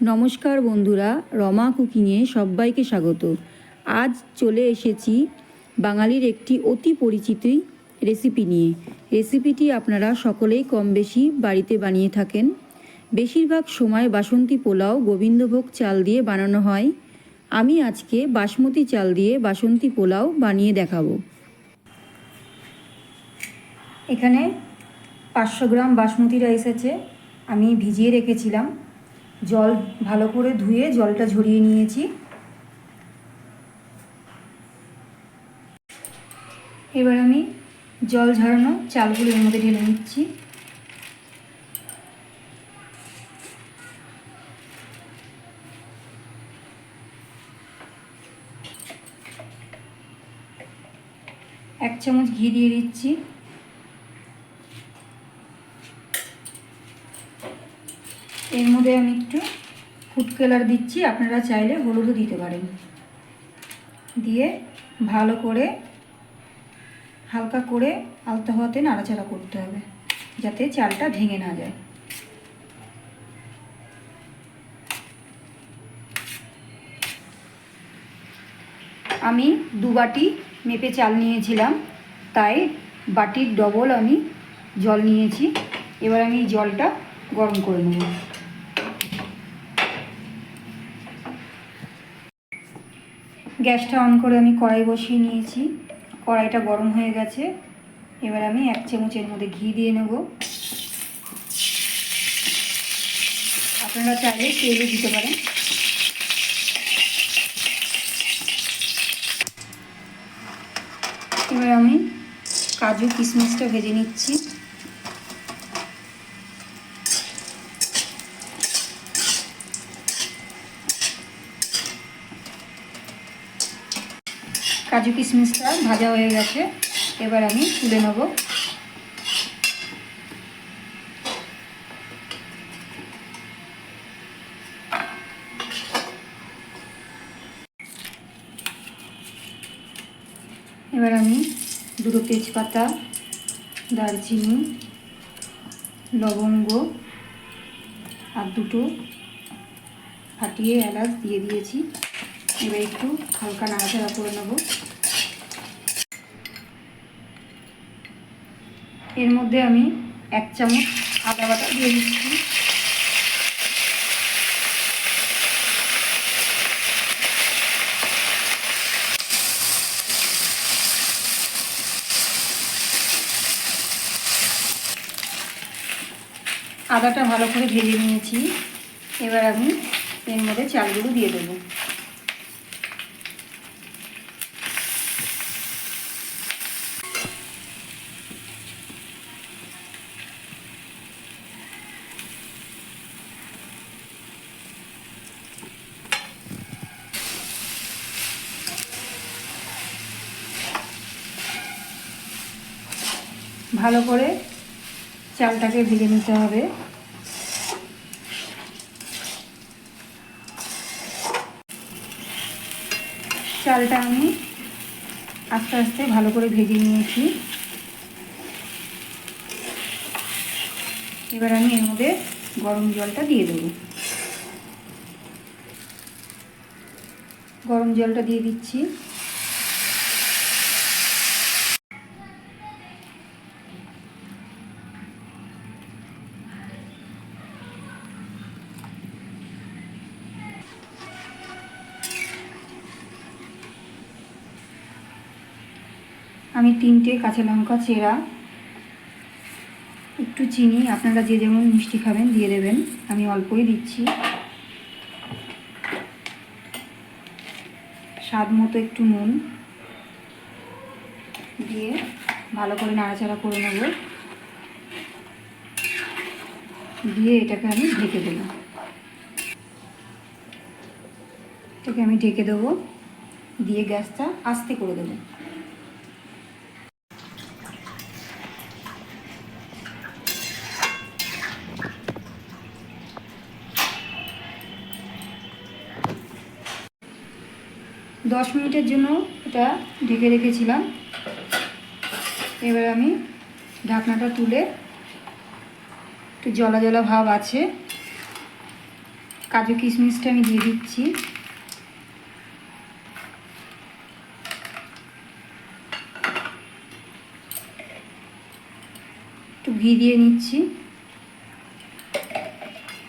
নমস্কার বন্ধুরা, রমা কুকিংয়ে সবাইকে স্বাগত। আজ চলে এসেছি বাঙালির একটি অতি পরিচিত রেসিপি নিয়ে। রেসিপিটি আপনারা সকলেই কম বেশি বাড়িতে বানিয়ে থাকেন। বেশিরভাগ সময় বাসন্তী পোলাও, গোবিন্দভোগ চাল দিয়ে বানানো হয়। আমি আজকে বাসমতি চাল দিয়ে বাসন্তী পোলাও বানিয়ে দেখাবো। এখানে পাঁচশো গ্রাম বাসমতি রাইস আছে, আমি ভিজিয়ে রেখেছিলাম। জল ভালো করে ধুয়ে জলটা ঝরিয়ে নিয়েছি। এবার আমি জল ঝরানো চালগুলো এর মধ্যে ঢেলে নিচ্ছি। এক চামচ ঘি দিয়ে দিচ্ছি। এর মধ্যে আমি একটু ফুড কালার দিচ্ছি, আপনারা চাইলে হলুদও দিতে পারেন। দিয়ে ভালো করে, হালকা করে আলতা হওয়াতে নাড়াচাড়া করতে হবে, যাতে চালটা ভেঙে না যায়। আমি দু বাটি মেপে চাল নিয়েছিলাম, তাই বাটির ডবল আমি জল নিয়েছি। এবার আমি জলটা গরম করে নেব। গ্যাসটা অন করে আমি কড়াই বসিয়ে নিয়েছি। কড়াইটা গরম হয়ে গেছে। এবার আমি এক চামচের মধ্যে ঘি দিয়ে নেব। আপনারা চাইলে তেলও দিতে পারেন। এবার আমি কাজু কিশমিশটা ভেজে নিচ্ছি। কাজু কিশমিশটা ভাজা হয়ে গেছে। এবার আমি তুলে নেব। এবার আমি দুটো তেজপাতা, দারচিনি, লবঙ্গ আর দুটো ফাটিয়ে এলাচ দিয়ে দিয়েছি। এবার একটু হালকা নাড়াচাড়া করে নেব। এর মধ্যে আমি এক চামচ আদা বাটা দিয়ে দিচ্ছি। আদাটা ভালো করে ভেজে নিয়েছি। এবার আমি এর মধ্যে চালগুলো দিয়ে দেবো। ভালো করে চালটাকে ভেজে নিতে হবে। চালটা আমি আস্তে আস্তে ভালো করে ভেজে নিয়েছি। এবার আমি এর মধ্যে গরম জলটা দিয়ে দেব। গরম জলটা দিয়ে দিচ্ছি। আমি তিনটে কাঁচা লঙ্কা, চেরা, একটু চিনি, আপনারা যে যেমন মিষ্টি খাবেন দিয়ে দেবেন, আমি অল্পই দিচ্ছি। স্বাদ মতো একটু নুন দিয়ে ভালো করে নাড়াচাড়া করে নেব। দিয়ে এটাকে আমি ঢেকে দেবো। এটাকে আমি ঢেকে দেবো। দিয়ে গ্যাসটা আস্তে করে দেবো। দশ মিনিটের জন্য এটা ঢেকে রেখেছিলাম। এবার আমি ঢাকনাটা তুলে একটু জলা জলা ভাব আছে। কাজু কিশমিশটা আমি দিয়ে দিচ্ছি। একটু ঘি দিয়ে নিচ্ছি।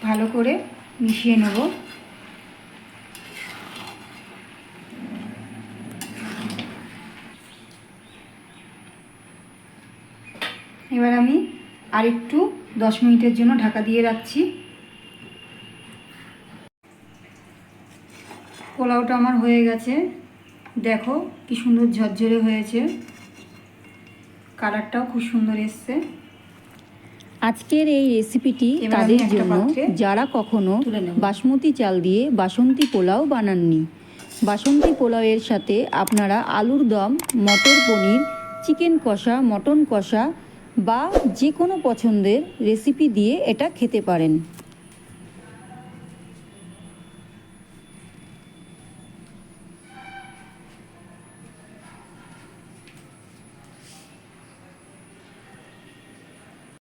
ভালো করে মিশিয়ে নেব। এবার আমি আরেকটু দশ মিনিটের জন্য ঢাকা দিয়ে রাখছি। পোলাওটা আমার হয়ে গেছে। দেখো কি সুন্দর ঝরঝরে হয়েছে। কালারটাও খুব সুন্দর এসছে। আজকের এই রেসিপিটি তাদের জন্য যারা কখনো বাসমতি চাল দিয়ে বাসন্তী পোলাও বানাননি বাসন্তী পোলাওয়ের সাথে আপনারা আলুর দম মটর পনির চিকেন কষা মটন কষা বা যে কোনো পছন্দের রেসিপি দিয়ে এটা খেতে পারেন।